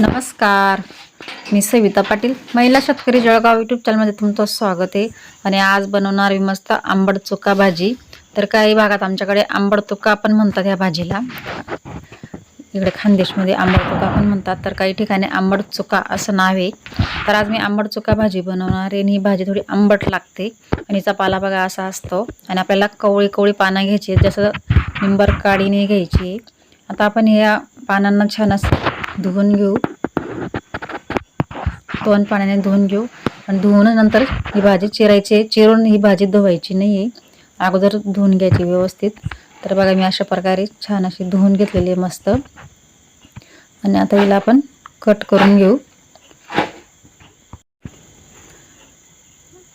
नमस्कार. मी सविता पाटील. महिला शेतकरी जळगाव यूट्यूब चॅनलमध्ये तुमचं स्वागत आहे. आणि आज बनवणार मी मस्त आंबट चुका भाजी. तर काही भागात आमच्याकडे आंबट तुका पण म्हणतात ह्या भाजीला. इकडे खानदेशमध्ये आंबट चुका पण म्हणतात. तर काही ठिकाणी आंबड चुका असं नाव आहे. तर आज मी आंबट चुका भाजी बनवणार आहे आणि ही भाजी थोडी आंबट लागते. आणि हिचा पाला बघा असा असतो. आणि आपल्याला कवळी कवळी पानं घ्यायची आहेत. जसं निंबर काडीने घ्यायची आता आपण ह्या पानांना छान असं धुवून घेऊ. दोन पाण्याने धुवून घेऊ. आणि धुवून नंतर ही भाजी चिरायची आहे. चिरून ही भाजी धुवायची नाही आहे अगोदर धुवून घ्यायची व्यवस्थित. तर बघा मी अशा प्रकारे छान अशी धुवून घेतलेली आहे मस्त. आणि आता हिला आपण कट करून घेऊ.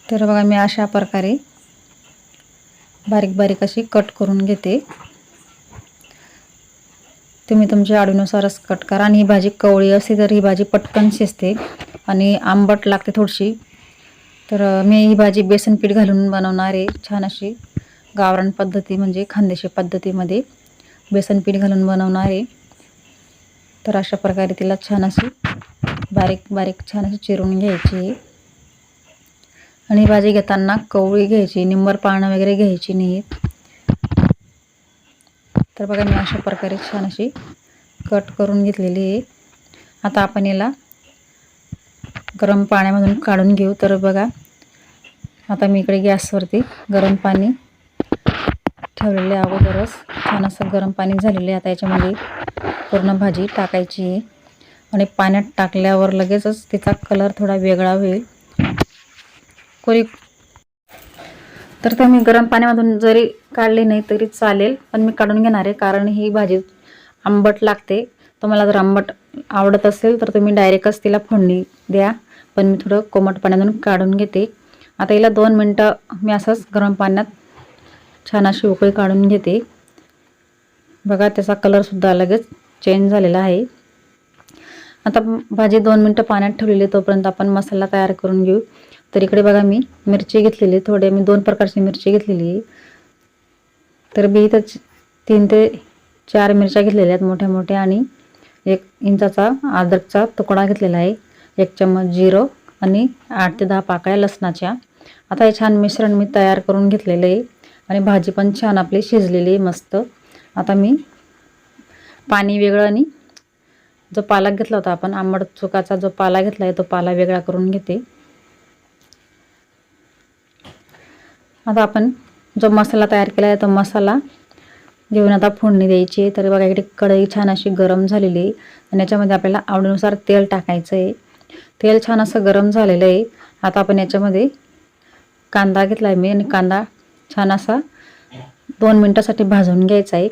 तर बघा मी अशा प्रकारे बारीक बारीक अशी कट करून घेते. तुम्ही तुमच्या आडीनुसारच कट करा. आणि ही भाजी कवळी असते तर ही भाजी पटकन शिजते आणि आंबट लागते थोडीशी. तर मी ही भाजी बेसन पीठ घालून बनवणार आहे. छान अशी गावरान पद्धती म्हणजे खानदेशी पद्धतीमध्ये बेसन पीठ घालून बनवणार आहे. तर अशा प्रकारे तिला छान अशी बारीक बारीक छान अशी चिरून घ्यायची आहे. आणि ही भाजी घेताना कवळी घ्यायची निंबर पानं वगैरे घ्यायची नाहीत तर बघा मी अशा प्रकारे छान अशी कट करून घेतलेली आहे. आता आपण याला गरम पाण्यामधून काढून घेऊ. तर बघा आता मी इकडे गॅसवरती गरम पाणी ठेवलेले अगोदरच छान असं गरम पाणी झालेलं आहे. आता याच्यामध्ये पूर्ण भाजी टाकायची आहे. आणि पाण्यात टाकल्यावर लगेचच तिचा कलर थोडा वेगळा होईल. कोरी तर ते मी गरम पाण्यामधून जरी काढली नाही तरी चालेल पण मी काढून घेणार आहे कारण ही भाजी आंबट लागते. तुम्हाला जर आंबट आवडत असेल तर तुम्ही डायरेक्टच तिला फोडणी द्या पण मी थोडं कोमट पाण्यातून काढून घेते. आता हिला दोन मिनटं मी असंच गरम पाण्यात छान अशी उकळी काढून घेते. बघा त्याचा कलरसुद्धा लगेच चेंज झालेला आहे. आता भाजी दोन मिनटं पाण्यात ठेवलेली आहे, तोपर्यंत आपण मसाला तयार करून घेऊ. तर इकडे बघा मी मिरची घेतलेली आहे थोडे मी दोन प्रकारची मिरची घेतलेली आहे. तर मी इथं तीन ते चार मिरच्या घेतलेल्या आहेत मोठ्या मोठ्या आणि एक इंचाचा अद्रकचा तुकडा घेतलेला आहे. एक चम्मच जिरं आणि आठ ते दहा पाकळ्या लसणाच्या. आता हे छान मिश्रण मी तयार करून घेतलेलं आहे आणि भाजी पण छान आपली शिजलेली आहे मस्त. आता मी पाणी वेगळं आणि जो पालक घेतला होता आपण आंबट चुकाचा जो पाला घेतला आहे तो पाला वेगळा करून घेते. आता आपण जो मसाला तयार केला आहे तो मसाला घेऊन आता फोडणी द्यायची आहे. तर बघा इकडे कढई छान अशी गरम झालेली आहे. आणि याच्यामध्ये आपल्याला आवडीनुसार तेल टाकायचं आहे. तेल छान असं गरम झालेलं आहे. आता आपण याच्यामध्ये कांदा घेतला आहे मी आणि कांदा छान असा दोन मिनटासाठी भाजून घ्यायचा आहे.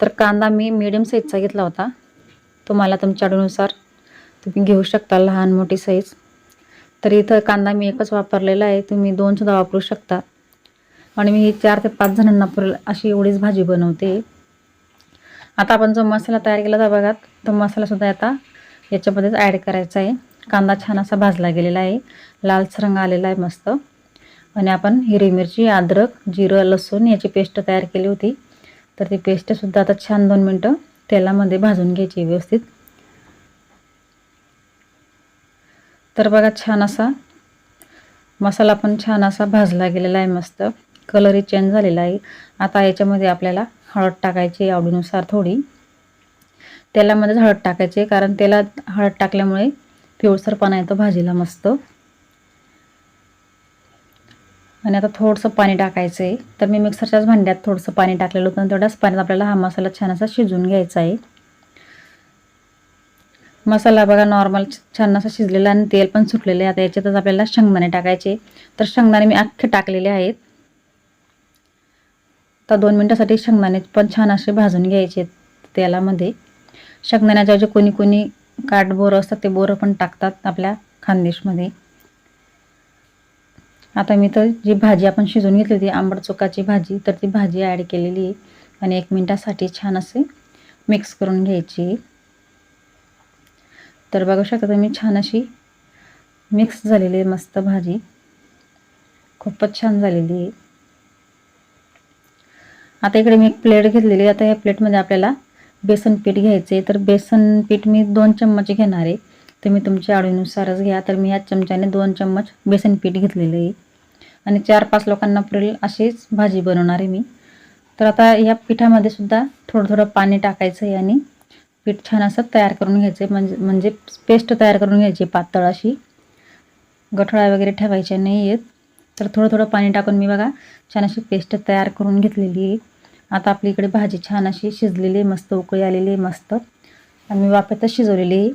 तर कांदा मी मिडियम साईजचा घेतला होता. तुम्हाला तुमच्या आवडीनुसार तुम्ही घेऊ शकता लहान मोठी साईज तर इथं कांदा मी एकच वापरलेला आहे. तुम्ही दोनसुद्धा वापरू शकता. आणि मी ही चार ते पाच जणांना पुरेल अशी एवढीच भाजी बनवते. आता आपण जो मसाला तयार केला होता बघा तो मसालासुद्धा आता याच्यामध्येच ॲड करायचा आहे. कांदा छान असा भाजला गेलेला आहे. लालच रंग आलेला आहे मस्त. आणि आपण हिरवी मिरची अद्रक जिरं लसूण याची पेस्ट तयार केली होती. तर ती पेस्टसुद्धा आता छान दोन मिनटं तेलामध्ये भाजून घ्यायची व्यवस्थित. तर बघा छान असा मसाला पण छान असा भाजला गेलेला आहे मस्त. कलरही चेंज झालेला आहे. आता याच्यामध्ये आपल्याला हळद टाकायची आवडीनुसार थोडी. तेलामध्येच हळद टाकायची कारण तेलात हळद टाकल्यामुळे पिवळसरपणा येतो भाजीला मस्त. आणि आता थोडंसं पाणी टाकायचं आहे. तर मी मिक्सरच्याच भांड्यात थोडंसं पाणी टाकलेलं होतं आणि तेवढ्याच पाण्यात आपल्याला हा मसाला छान असा शिजून घ्यायचा आहे. मसाला बघा नॉर्मल छान असा शिजलेला आणि तेल पण सुटलेलं आहे. आता याच्यातच आपल्याला शेंगदाणे टाकायचे तर शेंगदाणे मी अख्खे टाकलेले आहेत. तर दोन मिनटासाठी शेंगदाणे पण छान असे भाजून घ्यायचे तेलामध्ये. शेंगदाण्याच्या जे कोणी कोणी काठ बोरं असतात ते बोरं पण टाकतात आपल्या खानदेशमध्ये. आता मी तर जी भाजी आपण शिजवून घेतली होती आंबट चुकाची भाजी तर ती भाजी ॲड केलेली आहे. आणि एक मिनटासाठी छान असे मिक्स करून घ्यायची. तर बघू शकता तुम्ही छान अशी मिक्स झालेली आहे मस्त भाजी. खूपच छान झालेली आहे. आता इकडे मी एक प्लेट घेतलेली आहे आता या प्लेटमध्ये आपल्याला बेसन पीठ घ्यायचे तर बेसन पीठ मी दोन चम्मच घेणार आहे. तुम्ही तुमच्या आवडीनुसारच घ्या. तर मी या चमच्याने दोन चम्मच बेसन पीठ घेतलेलं आहे. आणि चार पाच लोकांना पुरेल अशीच भाजी बनवणार आहे मी. तर आता या पिठामध्ये सुद्धा थोडं थोडं पाणी टाकायचं आहे आणि पीठ छान असं तयार करून घ्यायचं आहे म्हणजे म्हणजे पेस्ट तयार करून घ्यायची पातळ अशी. गठळा वगैरे ठेवायच्या नाही आहेत तर थोडं थोडं पाणी टाकून मी बघा छान अशी पेस्ट तयार करून घेतलेली आहे. आता आपली इकडे भाजी छान अशी शिजलेली आहे मस्त उकळी आलेली आहे मस्त. आम्ही मी शिजवलेली आहे.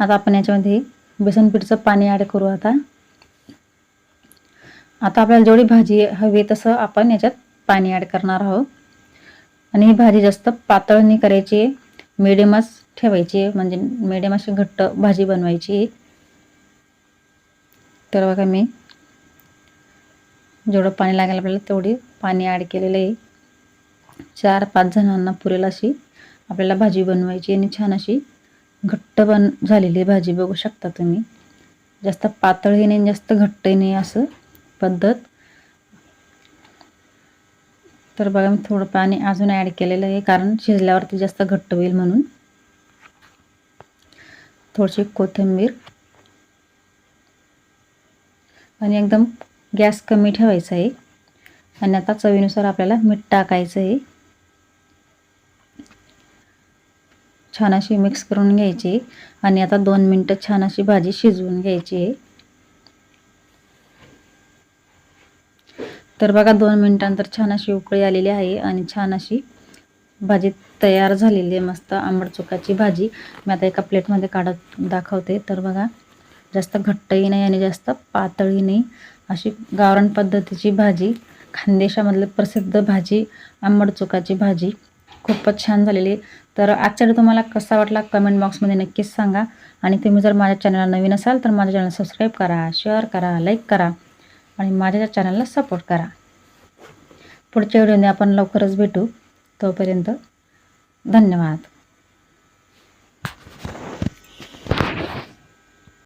आता आपण याच्यामध्ये बेसनपीठचं पाणी ॲड करू आता. आता आपल्याला जेवढी भाजी हवी तसं आपण याच्यात पाणी ॲड करणार आहोत. आणि ही भाजी जास्त पातळ नाही करायची मिडियमच ठेवायची म्हणजे मिडियम अशी घट्ट भाजी बनवायची तर बघा मी जेवढं पाणी लागेल आपल्याला तेवढी पाणी ॲड केलेलं आहे. चार पाच जणांना पुरेल अशी आपल्याला भाजी बनवायची आणि छान अशी घट्ट बन झालेली भाजी बघू शकता तुम्ही. जास्त पातळही नाही जास्त घट्टही नाही असं पद्धत. तर बघा मी थोडं पाणी अजून ॲड केलेलं आहे कारण शिजल्यावरती जास्त घट्ट होईल म्हणून. थोडीशी कोथिंबीर. आणि एकदम गॅस कमी ठेवायचा आहे. आणि आता चवीनुसार आपल्याला मीठ टाकायचं आहे. छान अशी मिक्स करून घ्यायची. आणि आता दोन मिनटं छान अशी भाजी शिजवून घ्यायची आहे. तर बघा दोन मिनटानंतर छान अशी उकळी आलेली आहे आणि छान अशी भाजी तयार झालेली आहे. मस्त आंबट चुकाची भाजी. मी आता एका प्लेटमध्ये काढत दाखवते. तर बघा जास्त घट्टही नाही आणि जास्त पातळही नाही. अशी गावरण पद्धतीची भाजी. खानदेशामधलं प्रसिद्ध भाजी आंबट चुकाची भाजी खूपच छान झालेली तर आजच्या तुम्हाला कसा वाटला कमेंट बॉक्समध्ये नक्कीच सांगा. आणि तुम्ही जर माझ्या चॅनलला नवीन असाल तर माझ्या चॅनल सबस्क्राईब करा शेअर करा लाईक करा आणि माझ्या चॅनलला सपोर्ट करा. पुढच्या व्हिडिओने आपण लवकरच भेटू. तोपर्यंत धन्यवाद.